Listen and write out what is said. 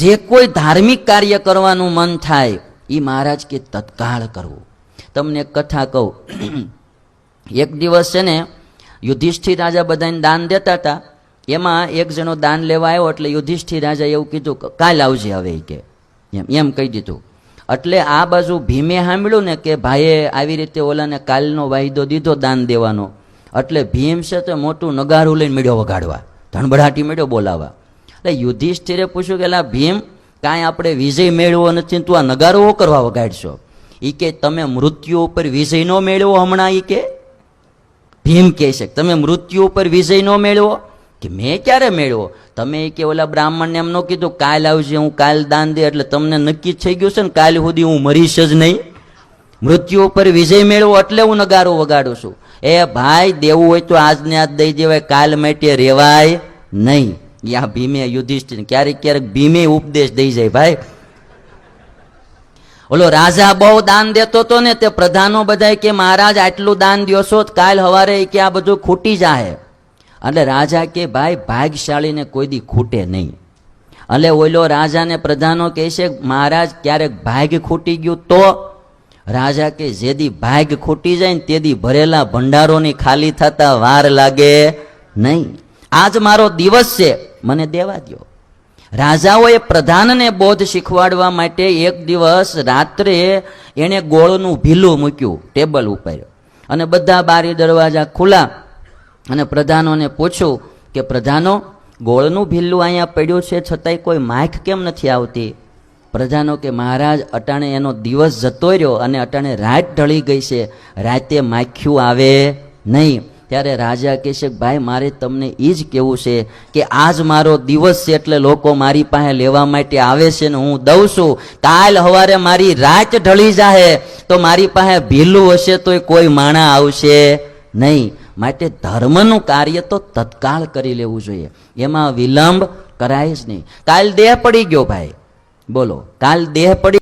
જે કોઈ ધાર્મિક કાર્ય કરવાનું મન થાય એ મહારાજ કે તત્કાળ કરવું. તમને કથા કહું. એક દિવસ છે ને, યુધિષ્ઠિર રાજા બધાને દાન દેતા હતા. એમાં એક જણો દાન લેવા આવ્યો એટલે યુધિષ્ઠિર રાજા એવું કીધું કે, કાલ આવજે હવે કે. એમ એમ કહી દીધું. એટલે આ બાજુ ભીમે સાંભળ્યું ને કે ભાઈએ આવી રીતે ઓલાને કાલનો વાયદો દીધો દાન દેવાનો. એટલે ભીમ છે તો મોટું નગારું લઈને મેળ્યો વગાડવા ધણબડાટી મેળ્યો બોલાવા એટલે યુધિષ્ઠિરે પૂછ્યું કે એલા ભીમ, કાંઈ આપણે વિજય મેળવો નથી તું આ નગારો કરવા વગાડશો? એ કે, તમે મૃત્યુ ઉપર વિજય ન મેળવો હમણાં એ કે. ભીમ કહે છે, તમે મૃત્યુ ઉપર વિજય ન મેળવો? કે, મેં ક્યારે મેળવો? તમે કે, ઓલા બ્રાહ્મણને એમ ન કીધું, કાલ આવજે, હું કાલ દાન દે, એટલે તમને નક્કી થઈ ગયું છે ને, કાલ સુધી હું મરીશ જ નહીં. મૃત્યુ ઉપર વિજય મેળવો એટલે હું નગારો વગાડું છું. એ ભાઈ, દેવું હોય તો આજને આજ દઈ દેવાય, કાલ માટે રેવાય નહીં. યા ભીમે યુધિષ્ઠિર ક્યારેક ક્યારેક ભીમે ઉપદેશ દઈ જાય ભાઈ. ઓલો રાજા બહુ દાન દેતો હતો ને તે પ્રધાનો બધા કે મહારાજ આટલું દાન દો છો કાલ હવારે કે આ બધું ખૂટી જાય એટલે રાજા કે ભાઈ ભાગશાળીને કોઈ દી ખૂટે નહીં. એટલે ઓલો રાજાને પ્રધાનો કહે છે, મહારાજ, ક્યારેક ભાગ ખૂટી ગયું તો? રાજા કે જેદી ભાગ ખૂટી જાય ને તેદી ભરેલા ભંડારોની ખાલી થતા વાર લાગે નહીં. આજ મારો દિવસ છે. મને દેવા દ્યો. રાજાઓએ પ્રધાનને બોધ શીખવાડવા માટે એક દિવસ રાત્રે એણે ગોળનું ભીલું મૂક્યું, ટેબલ ઉપર. અને બધા બારી દરવાજા ખુલ્લા. અને પ્રધાનોને પૂછ્યું કે, પ્રધાનો, ગોળનું ભીલ્લું અહીંયા પડ્યું છે, છતાંય કોઈ માખ કેમ નથી આવતી? પ્રધાનો કે, મહારાજ, અટાણે એનો દિવસ જતો રહ્યો અને અટાણે રાત ઢળી ગઈ છે. રાતે માખ્યું આવે નહીં. ત્યારે રાજા કહે છે, ભાઈ, મારે તમને એ જ કહેવું છે કે આજ મારો દિવસ છે એટલે લોકો મારી પાસે લેવા માટે આવે છે ને હું દઉં છું. કાલ હવારે મારી રાત ઢળી જાહે, તો મારી પાસે ભીલું હશે તો કોઈ માણા આવશે નહીં. માટે ધર્મનું કાર્ય તો તત્કાળ કરી લેવું જોઈએ. એમાં વિલંબ કરાય જ નહીં. કાલ દેહ પડી ગયો ભાઈ. બોલો, કાલ દેહ પડી